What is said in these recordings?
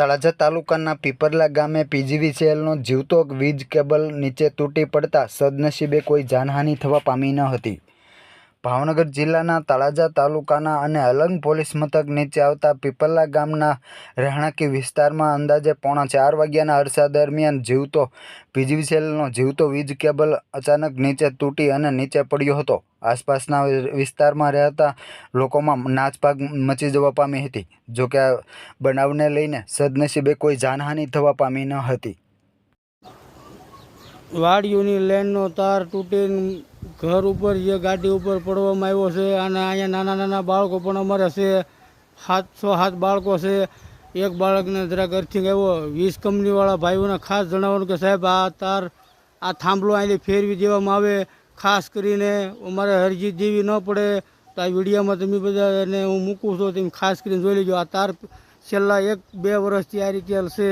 તળાજા તાલુકાના પીપરલા ગામે પીજીવીસીએલનો જીવતો વીજ કેબલ નીચે તૂટી પડતા સદનસીબે કોઈ જાનહાનિ થવા પામી ન હતી. ભાવનગર જિલ્લાના તળાજા તાલુકાના અને અલંગ પોલીસ મથક નીચે આવતા પીપરલા ગામના રહેણાંકી વિસ્તારમાં અંદાજે પોણા ચાર વાગ્યાના અરસા દરમિયાન જીવતો પીજીવીસીએલનો જીવતો વીજ કેબલ અચાનક નીચે તૂટી અને નીચે પડ્યો હતો. આસપાસના વિસ્તારમાં રહેતા લોકોમાં નાચભાગ મચી જવા પામી હતી જોકે આ બનાવને લઈને સદનસીબે કોઈ જાનહાનિ થવા પામી ન હતી. વાડીઓની લેનનો તાર તૂટીને ઘર ઉપર જે ગાડી ઉપર પડવામાં આવ્યો છે અને અહીંયા નાના નાના બાળકો પણ અમારે છે. સાતસો સાત બાળકો છે. એક બાળકને જરાક અર્થિંગ આવ્યો. વીસ કંપનીવાળા ભાઈઓને ખાસ જણાવવાનું કે સાહેબ, આ તાર, આ થાંભલો અહીંથી ફેરવી દેવામાં આવે. ખાસ કરીને અમારે હરજી દેવી ન પડે. તો આ વિડીયામાં તમે બધા એને હું મૂકું છું, તમે ખાસ કરીને જોઈ લેજો. આ તાર છેલ્લા એક, બે વર્ષથી આ રીતે છે.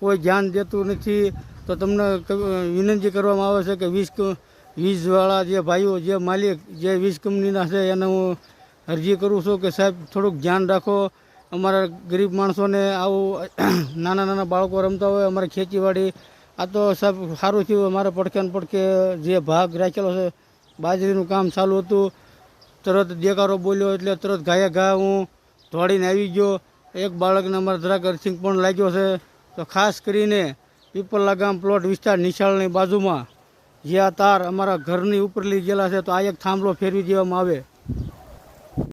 કોઈ ધ્યાન દેતું નથી. તો તમને વિનંતી કરવામાં આવે છે કે વીસ વીજવાળા જે ભાઈઓ, જે માલિક, જે વીજ કંપનીના છે, એને હું અરજી કરું છું કે સાહેબ, થોડુંક ધ્યાન રાખો. અમારા ગરીબ માણસોને આવું નાના નાના બાળકો રમતા હોય, અમારે ખેતીવાડી. આ તો સાહેબ, સારું થયું. અમારે પડખે ને પડખે જે ભાગ રાખેલો છે, બાજરીનું કામ ચાલુ હતું. તરત દેકારો બોલ્યો, એટલે તરત ઘાયે ઘા હું ધોડીને આવી ગયો. એક બાળકને અમારે જરાક અર્થિંગ પણ લાગ્યો છે. તો ખાસ કરીને પીપલા ગામ પ્લોટ વિસ્તાર નિશાળની બાજુમાં જે આ તાર અમારા ઘરની ઉપર લઈ ગયેલા છે, તો આ એક થાંભલો ફેરવી દેવામાં આવે.